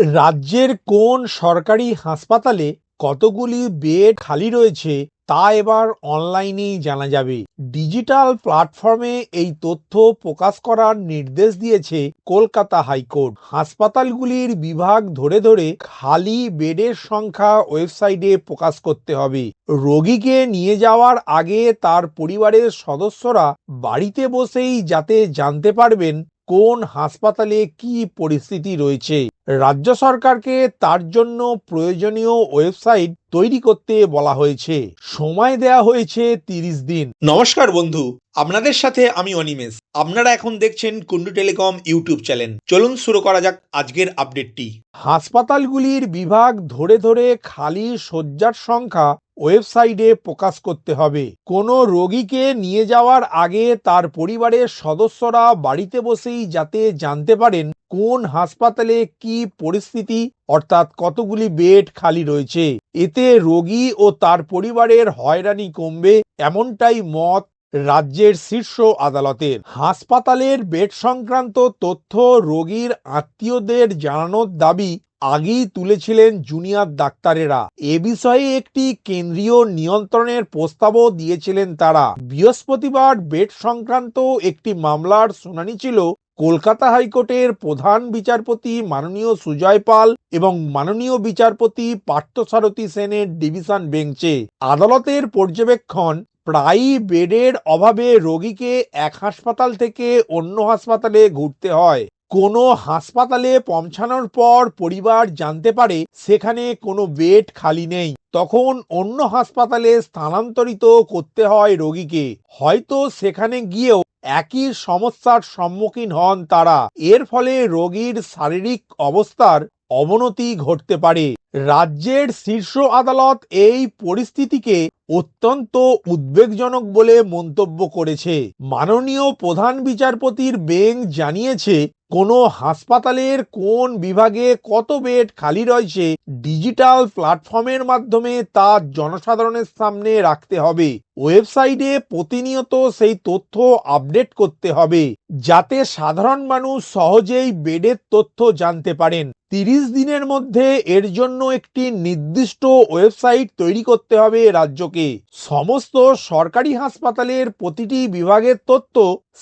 রাজ্যের কোন সরকারি হাসপাতালে কতগুলি বেড খালি রয়েছে তা এবার অনলাইনেই জানা যাবে। ডিজিটাল প্ল্যাটফর্মে এই তথ্য প্রকাশ করার নির্দেশ দিয়েছে কলকাতা হাইকোর্ট। হাসপাতালগুলির বিভাগ ধরে ধরে খালি বেডের সংখ্যা ওয়েবসাইটে প্রকাশ করতে হবে। রোগীকে নিয়ে যাওয়ার আগে তার পরিবারের সদস্যরা বাড়িতে বসেই যাতে জানতে পারবেন কোন হাসপাতালে কি পরিস্থিতি রয়েছে। রাজ্য সরকারকে তার জন্য প্রয়োজনীয় ওয়েবসাইট তৈরি করতে বলা হয়েছে। সময় দেয়া হয়েছে তিরিশ দিন। নমস্কার বন্ধু আপনাদের সাথে আমি অনিমেষ। আপনারা এখন দেখছেন কুন্ডু টেলিকম ইউটিউব চ্যানেল। চলুন শুরু করা যাক আজকের আপডেটটি। হাসপাতালগুলির বিভাগ ধরে ধরে খালি শয্যার সংখ্যা ওয়েবসাইটে প্রকাশ করতে হবে। কোনো রোগীকে নিয়ে যাওয়ার আগে তার পরিবারের সদস্যরা বাড়িতে বসেই যাতে জানতে পারেন কোন হাসপাতালে কি পরিস্থিতি? অর্থাৎ কতগুলি বেড খালি রয়েছে? এতে রোগী ও তার পরিবারের হয়রানি কমবে, এমনটাই মত রাজ্যের শীর্ষ আদালতের। হাসপাতালের বেড সংক্রান্ত তথ্য রোগীর আত্মীয়দের জানানোর দাবি আগেই তুলেছিলেন জুনিয়র ডাক্তারেরা। এ বিষয়ে একটি কেন্দ্রীয় নিয়ন্ত্রণের প্রস্তাবও দিয়েছিলেন তারা। বৃহস্পতিবার বেড সংক্রান্ত একটি মামলার শুনানি ছিল। কলকাতা হাইকোর্টের প্রধান বিচারপতি মাননীয় সুজয় পাল এবং মাননীয় বিচারপতি পার্থসারথী সেনের ডিভিশন বেঞ্চে। আদালতের পর্যবেক্ষণ প্রায়ই বেডের অভাবে রোগীকে এক হাসপাতাল থেকে অন্য হাসপাতালে ঘুরতে হয়। কোনো হাসপাতালে পৌঁছানোর পর পরিবার জানতে পারে সেখানে কোনো বেড খালি নেই। তখন অন্য হাসপাতালে স্থানান্তরিত করতে হয় রোগীকে। হয়তো সেখানে গিয়েও একই সমস্যার সম্মুখীন হন তারা। এর ফলে রোগীর শারীরিক অবস্থার অবনতি ঘটতে পারে। রাজ্যের শীর্ষ আদালত এই পরিস্থিতিকে অত্যন্ত উদ্বেগজনক বলে মন্তব্য করেছে। মাননীয় প্রধান বিচারপতির বেঞ্চ জানিয়েছে কোনো হাসপাতালের কোন বিভাগে কত বেড খালি রয়েছে, ডিজিটাল প্ল্যাটফর্মের মাধ্যমে তা জনসাধারণের সামনে রাখতে হবে। ওয়েবসাইটে প্রতিনিয়ত সেই তথ্য আপডেট করতে হবে, যাতে সাধারণ মানুষ সহজেই বেডের তথ্য জানতে পারেন। তিরিশ দিনের মধ্যে এর জন্য একটি নির্দিষ্ট ওয়েবসাইট তৈরি করতে হবে রাজ্যকে। সমস্ত সরকারি হাসপাতালের প্রতিটি বিভাগের তথ্য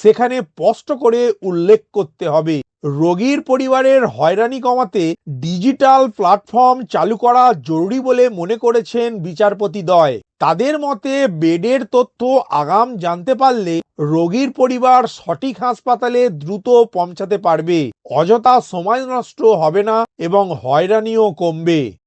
সেখানে স্পষ্ট করে উল্লেখ করতে হবে। রোগীর পরিবারের হয়রানি কমাতে ডিজিটাল প্ল্যাটফর্ম চালু করা জরুরি বলে মনে করেছেন বিচারপতি দয়। তাদের মতে, বেডের তথ্য আগাম জানতে পারলে রোগীর পরিবার সঠিক হাসপাতালে দ্রুত পৌঁছাতে পারবে। অযথা সময় নষ্ট হবে না এবং হয়রানিও কমবে।